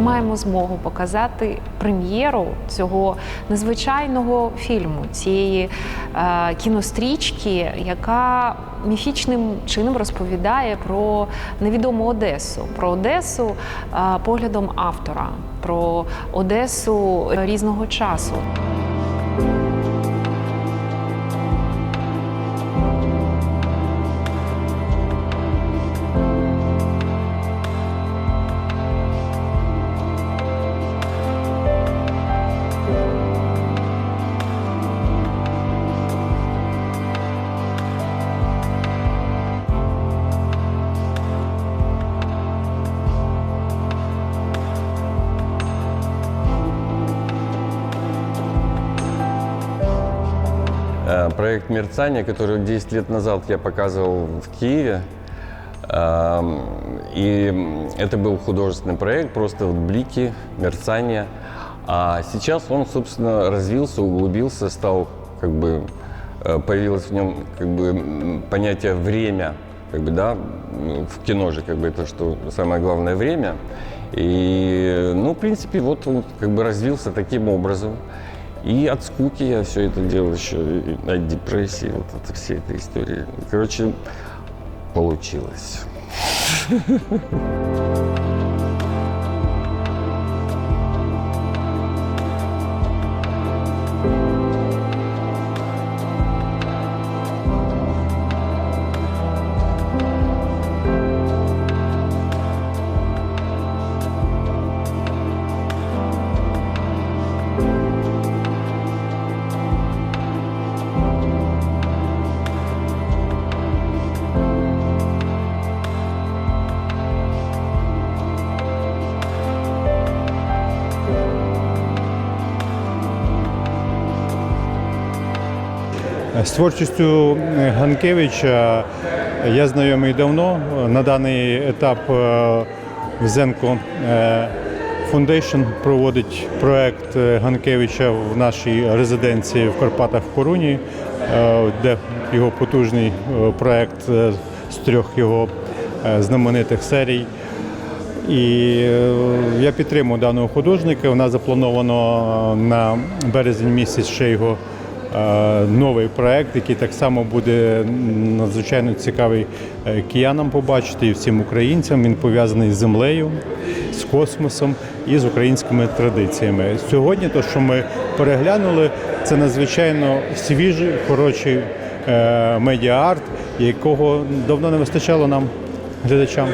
маємо змогу показати прем'єру цього незвичайного фільму, цієї е, кінострічки, яка міфічним чином розповідає про невідому Одесу, про Одесу е, поглядом автора, про Одесу різного часу. Проект «Мерцание», который 10 лет назад я показывал в Киеве. Эм, И это был художественный проект, просто вот блики, мерцание. А сейчас он, собственно, развился, углубился, стал как бы э, появилось в нем как бы понятие время, как бы, да, в кино же как бы это что самое главное время. И, ну, в принципе, вот он как бы развился таким образом. И от скуки я все это делал еще, и от депрессии, вот это все эта история. Короче, получилось. З творчістю Ганкевича я знайомий давно. На даний етап е, Зенко Foundation проводить проект е, Ганкевича в нашій резиденції в Карпатах в Коруні, е, де його потужний е, проект е, з трьох його е, знаменитих серій. І е, я підтримую даного художника. Нас заплановано на березень місяць ще його е, новий проект, який так само буде надзвичайно цікавий е, киянам побачити і всім українцям. Він пов'язаний з землею, з космосом і з українськими традиціями. Сьогодні, то, що ми переглянули, це надзвичайно свіжий, хороший е, медіа-арт, якого давно не вистачало нам глядачам.